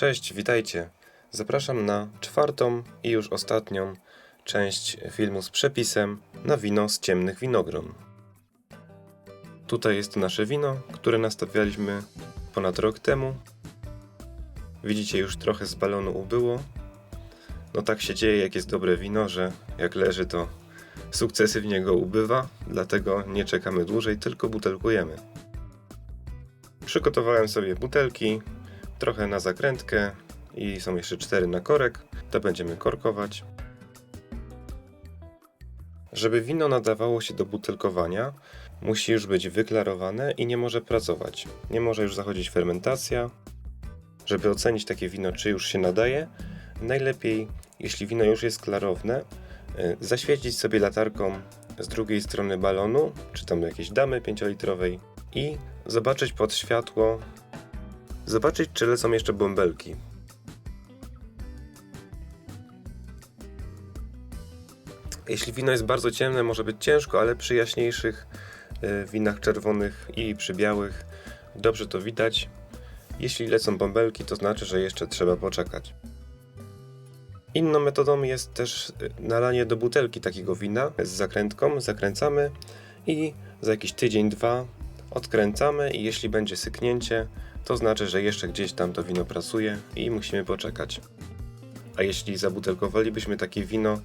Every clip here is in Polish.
Cześć, witajcie. Zapraszam na czwartą i już ostatnią część filmu z przepisem na wino z ciemnych winogron. Tutaj jest nasze wino, które nastawialiśmy ponad rok temu. Widzicie, już trochę z balonu ubyło. No tak się dzieje, jak jest dobre wino, że jak leży, to sukcesywnie go ubywa, dlatego nie czekamy dłużej, tylko butelkujemy. Przygotowałem sobie butelki, trochę na zakrętkę i są jeszcze cztery na korek. To będziemy korkować. Żeby wino nadawało się do butelkowania, musi już być wyklarowane i nie może pracować. Nie może już zachodzić fermentacja. Żeby ocenić takie wino, czy już się nadaje, najlepiej, jeśli wino już jest klarowne, y, zaświecić sobie latarką z drugiej strony balonu, czy tam jakiejś damy 5-litrowej i zobaczyć pod światło, zobaczyć czy lecą jeszcze bąbelki. Jeśli wino jest bardzo ciemne, może być ciężko, ale przy jaśniejszych y, winach czerwonych i przy białych dobrze to widać. Jeśli lecą bąbelki, to znaczy, że jeszcze trzeba poczekać. Inną metodą jest też y, nalanie do butelki takiego wina z zakrętką. Zakręcamy i za jakiś tydzień, dwa odkręcamy i jeśli będzie syknięcie, to znaczy, że jeszcze gdzieś tam to wino pracuje i musimy poczekać. A jeśli zabutelkowalibyśmy takie wino,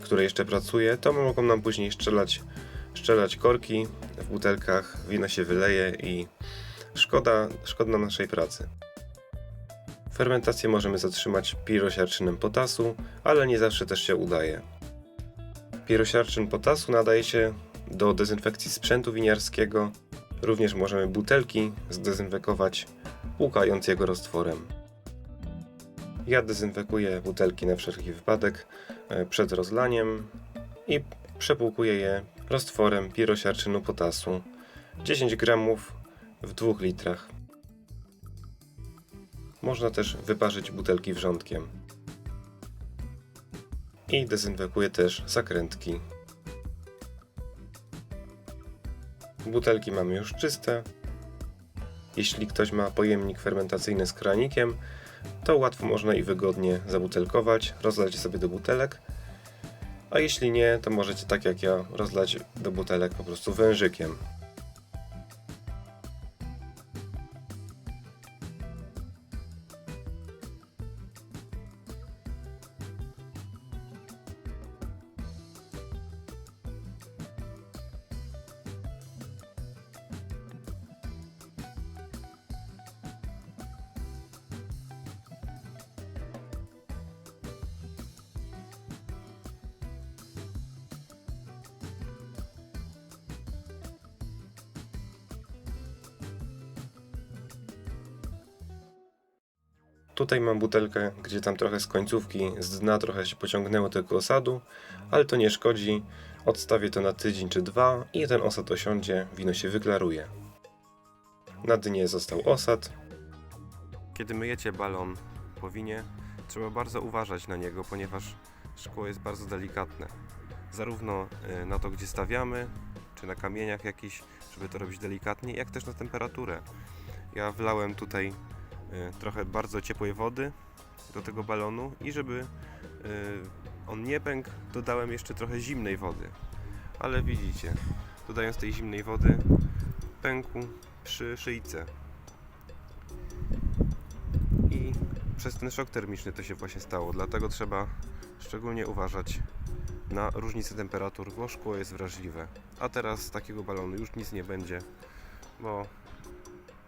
które jeszcze pracuje, to mogą nam później strzelać, strzelać korki w butelkach, wino się wyleje i szkoda, szkoda naszej pracy. Fermentację możemy zatrzymać pirosiarczynem potasu, ale nie zawsze też się udaje. Pirosiarczyn potasu nadaje się do dezynfekcji sprzętu winiarskiego. Również możemy butelki zdezynfekować, płukając jego roztworem. Ja dezynfekuję butelki na wszelki wypadek e, przed rozlaniem i przepłukuję je roztworem pirosiarczynu potasu 10 gramów w 2 litrach. Można też wyparzyć butelki wrzątkiem. I dezynfekuję też zakrętki. Butelki mamy już czyste. Jeśli ktoś ma pojemnik fermentacyjny z kranikiem, to łatwo można i wygodnie zabutelkować, rozlać sobie do butelek. A jeśli nie, to możecie tak jak ja rozlać do butelek po prostu wężykiem. Tutaj mam butelkę, gdzie tam trochę z końcówki, z dna trochę się pociągnęło tego osadu, ale to nie szkodzi. Odstawię to na tydzień czy dwa i ten osad osiądzie, wino się wyklaruje. Na dnie został osad. Kiedy myjecie balon po winie, trzeba bardzo uważać na niego, ponieważ szkło jest bardzo delikatne. Zarówno y, na to, gdzie stawiamy, czy na kamieniach jakichś, żeby to robić delikatnie, jak też na temperaturę. Ja wlałem tutaj trochę bardzo ciepłej wody do tego balonu i żeby y, on nie pękł, dodałem jeszcze trochę zimnej wody. Ale widzicie, dodając tej zimnej wody, pękł przy szyjce. I przez ten szok termiczny to się właśnie stało, dlatego trzeba szczególnie uważać na różnicę temperatur, bo szkło jest wrażliwe. A teraz z takiego balonu już nic nie będzie, bo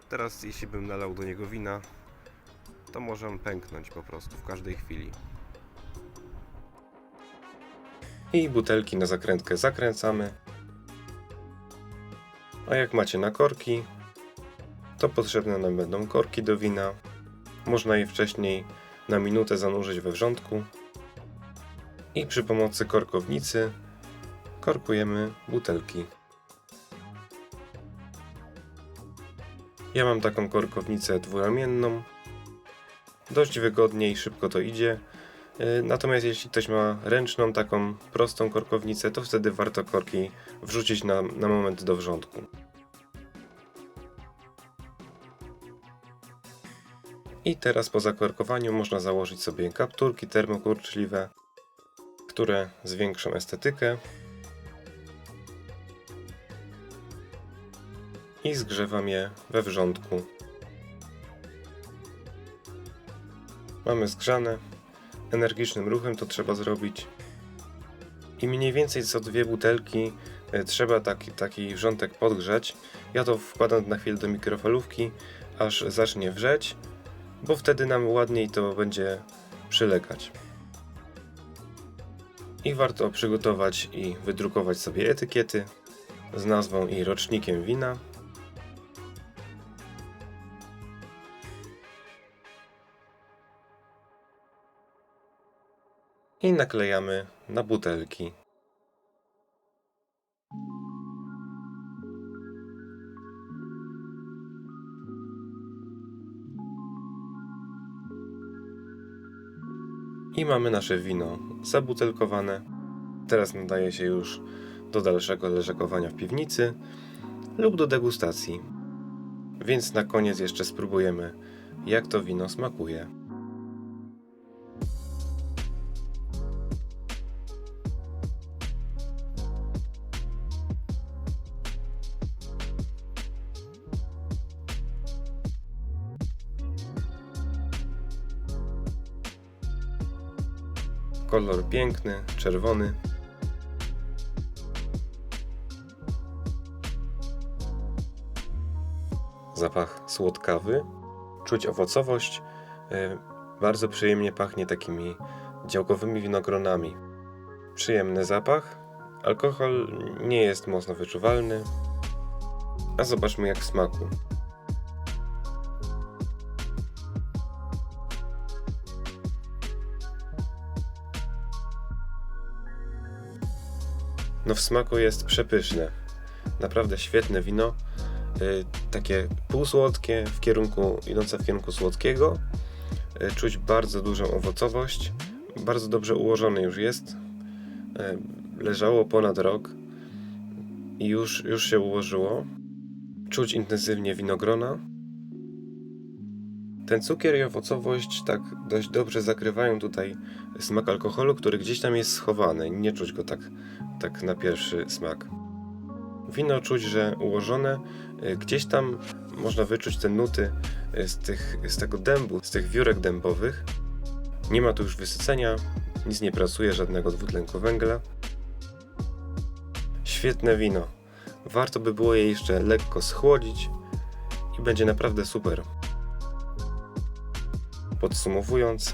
teraz jeśli bym nalał do niego wina, to może on pęknąć po prostu w każdej chwili. I butelki na zakrętkę zakręcamy. A jak macie na korki, to potrzebne nam będą korki do wina. Można je wcześniej na minutę zanurzyć we wrzątku. I przy pomocy korkownicy korkujemy butelki. Ja mam taką korkownicę dwuramienną. Dość wygodnie i szybko to idzie. Yy, Natomiast jeśli ktoś ma ręczną, taką prostą korkownicę, to wtedy warto korki wrzucić na, na moment do wrzątku. I teraz po zakorkowaniu można założyć sobie kapturki termokurczliwe, które zwiększą estetykę i zgrzewam je we wrzątku. Mamy zgrzane, energicznym ruchem to trzeba zrobić. I mniej więcej co dwie butelki e, trzeba taki, taki wrzątek podgrzać. Ja to wkładam na chwilę do mikrofalówki, aż zacznie wrzeć, bo wtedy nam ładniej to będzie przylegać. I warto przygotować i wydrukować sobie etykiety z nazwą i rocznikiem wina. I naklejamy na butelki. I mamy nasze wino zabutelkowane. Teraz nadaje się już do dalszego leżakowania w piwnicy lub do degustacji. Więc na koniec jeszcze spróbujemy, jak to wino smakuje. Kolor piękny, czerwony. Zapach słodkawy, czuć owocowość. y, Bardzo przyjemnie pachnie takimi działkowymi winogronami. Przyjemny zapach. Alkohol nie jest mocno wyczuwalny. A zobaczmy jak w smaku. No w smaku jest przepyszne. Naprawdę świetne wino. Y, takie półsłodkie, w kierunku, idące w kierunku słodkiego. Y, czuć bardzo dużą owocowość. Bardzo dobrze ułożone już jest. Y, leżało ponad rok i już, już się ułożyło. Czuć intensywnie winogrona. Ten cukier i owocowość tak dość dobrze zakrywają tutaj smak alkoholu, który gdzieś tam jest schowany. Nie czuć go tak, tak na pierwszy smak. Wino czuć, że ułożone, y, gdzieś tam można wyczuć te nuty y, z, tych, z tego dębu, z tych wiórek dębowych. Nie ma tu już wysycenia, nic nie pracuje, żadnego dwutlenku węgla. Świetne wino. Warto by było je jeszcze lekko schłodzić i będzie naprawdę super. Podsumowując,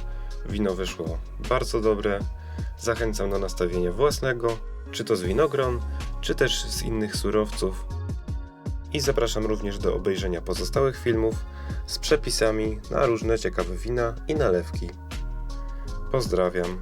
wino wyszło bardzo dobre. Zachęcam do nastawienia własnego, czy to z winogron, czy też z innych surowców. I zapraszam również do obejrzenia pozostałych filmów z przepisami na różne ciekawe wina i nalewki. Pozdrawiam.